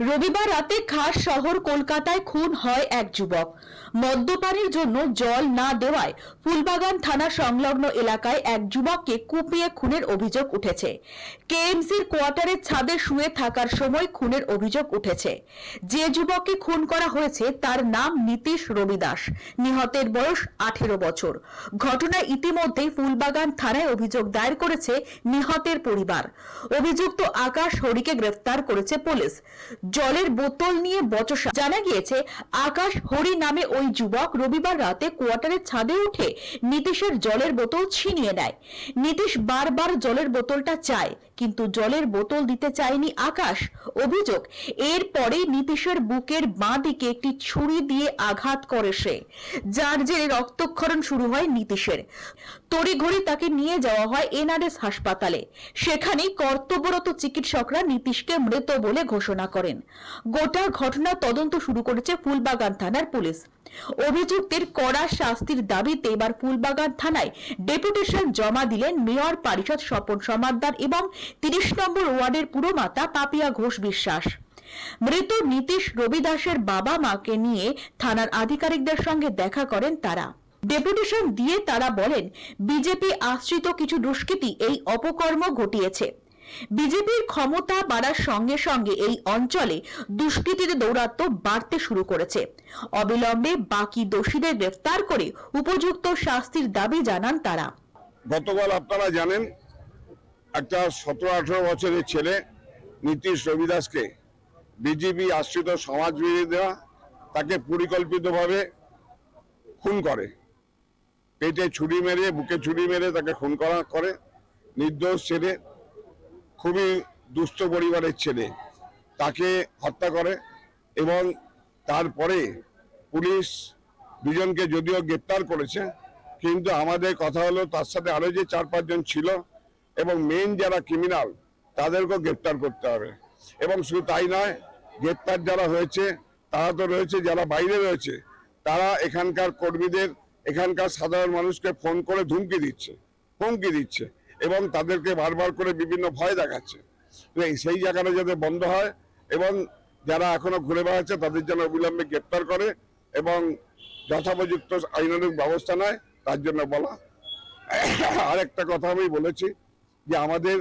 রবিবার রাতে খাস শহর কলকাতায় খুন হয় এক যুবক। মদ্যপানের জন্য জল না দেওয়ায় ফুলবাগান থানা সংলগ্ন এলাকায় এক যুবককে কুপিয়ে খুনের অভিযোগ উঠেছে। কেএমসির কোয়ার্টারের ছাদে শুয়ে থাকার সময় খুনের অভিযোগ উঠেছে। যে যুবককে খুন করা হয়েছে তার নাম নীতিশ রবিদাস, নিহতের বয়স আঠেরো বছর। ঘটনায় ইতিমধ্যেই ফুলবাগান থানায় অভিযোগ দায়ের করেছে নিহতের পরিবার। অভিযুক্ত আকাশ হরিকে গ্রেফতার করেছে পুলিশ। জলের বোতল নিয়ে বচসা। জানা গিয়েছে, আকাশ হরি নামে ওই যুবক রবিবার রাতে কোয়ার্টারের ছাদে উঠে নীতিশের জলের বোতল ছিনিয়ে নেয়। নীতিশ বারবার জলের বোতলটা চায়। কিন্তু জলের বোতল দিতে চায়নি আকাশ। অভিযোগ এরপরে নীতিশের বুকের বাঁ দিকে একটি ছুরি দিয়ে আঘাত করে সে, যার জেরে রক্তক্ষরণ শুরু হয় নীতিশের। তড়িঘড়ি তাকে নিয়ে যাওয়া হয় এনআরএস হাসপাতালে। সেখানেই কর্তব্যরত চিকিৎসকরা নীতিশকে মৃত বলে ঘোষণা করেন। গোটা ঘটনা তদন্ত শুরু করেছে ফুলবাগান থানার পুলিশ। অভিযুক্তের কড়া শাস্তির দাবিতে এবার ফুলবাগান থানায় ডেপুটেশন জমা দিলেন মেয়র পরিষদ স্বপন সমাদ্দার এবং তিরিশ নম্বর ওয়ার্ডের পুরমাতা পাপিয়া ঘোষ বিশ্বাস। মৃত নীতিশ রবিদাসের বাবা মাকে নিয়ে থানার আধিকারিকদের সঙ্গে দেখা করেন তারা। ডেপুটেশন দিয়ে তারা বলেন, বিজেপি আশ্রিত কিছু দুষ্কৃতী এই অপকর্ম ঘটিয়েছে। বিজেপির ক্ষমতা বাড়ার সঙ্গে সঙ্গে এই অঞ্চলে দুষ্কৃতীদের দৌরাত্ম বাড়তে শুরু করেছে। অবিলম্বে বাকি দোষীদের গ্রেফতার করে উপযুক্ত শাস্তির দাবি জানান তারা। গতকাল আপনারা জানেন একটা সতেরো আঠেরো বছরের ছেলে নীতিশ রবিদাসকে বিজেপি আশ্রিত সমাজবিরোধীরা তাকে পরিকল্পিতভাবে খুন করে। পেটে ছুরি মেরে, বুকে ছুরি মেরে তাকে খুন করা করে। নির্দোষ ছেলে, খুবই দুস্থ পরিবারের ছেলে। তাকে হত্যা করে এবং তারপরে পুলিশ দুজনকে যদিও গ্রেপ্তার করেছে, কিন্তু আমাদের কথা হলো তার সাথে আরও যে চার পাঁচজন ছিল এবং মেইন যারা ক্রিমিনাল তাদেরকেও গ্রেপ্তার করতে হবে। এবং শুধু তাই নয়, গ্রেপ্তার যারা হয়েছে, তারা তো রয়েছে, যারা বাইরে রয়েছে, তারা এখানকার কর্মীদের, এখানকার সাধারণ মানুষকে ফোন করে ধুমকি দিচ্ছে, হুমকি দিচ্ছে এবং তাদেরকে বারবার করে বিভিন্ন ভয় দেখাচ্ছে। সেই জায়গাটা যাতে বন্ধ হয় এবং যারা এখনও ঘুরে বেড়াচ্ছে, তাদের যেন অবিলম্বে গ্রেপ্তার করে এবং যথোপযুক্ত আইনানুগ ব্যবস্থা নেয়, তার জন্য বলা। আরেকটা কথা আমি বলেছি যে আমাদের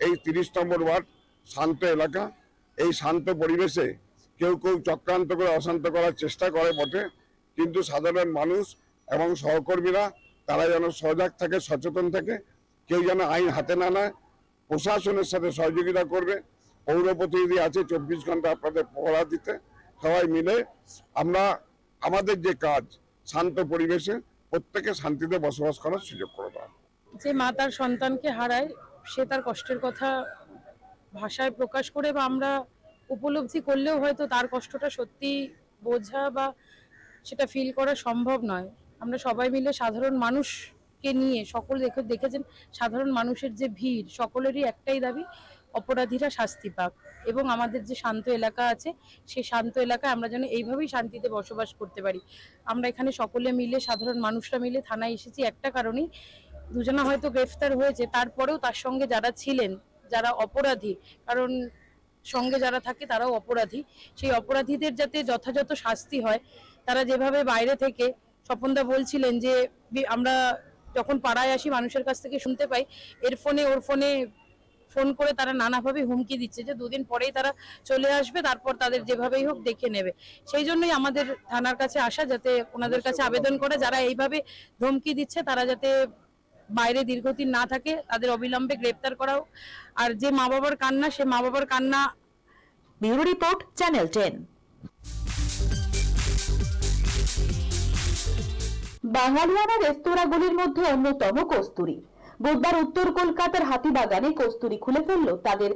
এই তিরিশ নম্বর ওয়ার্ড শান্ত এলাকা, এই শান্ত পরিবেশে কেউ কেউ চক্রান্ত করে অশান্ত করার চেষ্টা করে বটে, কিন্তু সাধারণ মানুষ এবং সহকর্মীরা তারা যেন সজাগ থাকে, সচেতন থাকে, কেউ যেন আইন হাতে না নেয়, প্রশাসনের সাথে সহযোগিতা করবে। পৌর প্রতিনিধি আছে চব্বিশ ঘণ্টা আপনাদের পড়া দিতে, সবাই মিলে আমরা, আমাদের যে কাজ, শান্ত পরিবেশে প্রত্যেকে শান্তিতে বসবাস করার সুযোগ করে দেওয়া যে মা তার সন্তানকে হারায়, সে তার কষ্টের কথা ভাষায় প্রকাশ করে বা আমরা উপলব্ধি করলেও হয়তো তার কষ্টটা সত্যি বোঝা বা সেটা ফিল করা সম্ভব নয়। আমরা সবাই মিলে সাধারণ মানুষকে নিয়ে সকল দেখে দেখেছেন, সাধারণ মানুষের যে ভিড়, সকলেরই একটাই দাবি, অপরাধীরা শাস্তি পাক। এবং আমাদের যে শান্ত এলাকা আছে, সেই শান্ত এলাকায় আমরা যেন এইভাবেই শান্তিতে বসবাস করতে পারি। আমরা এখানে সকলে মিলে, সাধারণ মানুষরা মিলে থানায় এসেছি একটা কারণেই দুজনা হয়তো গ্রেফতার হয়েছে, তারপরেও তার সঙ্গে যারা ছিলেন, যারা অপরাধী, কারণ সঙ্গে যারা থাকে তারাও অপরাধী, সেই অপরাধীদের যাতে যথাযথ শাস্তি হয়, তারা যেভাবে বাইরে থেকে, স্বপনদা বলছিলেন যে আমরা যখন পাড়ায় আসি, মানুষের কাছ থেকে শুনতে পাই, এর ফোনে, ওর ফোনে ফোন করে তারা নানাভাবে হুমকি দিচ্ছে যে, দুদিন পরেই তারা চলে আসবে, তারপর তাদের যেভাবেই হোক দেখে নেবে। সেই জন্যই আমাদের থানার কাছে আসা, যাতে ওনাদের কাছে আবেদন করে, যারা এইভাবে ধমকি দিচ্ছে, তারা যাতে বাইরে দীর্ঘদিন না থাকে, তাদের অবিলম্বে গ্রেপ্তার করাও। আর যে মা বাবার কান্না, সে মা বাবার কান্না। Bureau report, channel ten. বাঙালিয়ানা রেস্তোরাঁগুলির মধ্যে অন্যতম কস্তুরি। বুধবার উত্তর কলকাতার হাতিবাগানে কস্তুরি খুলে ফেলল তাদের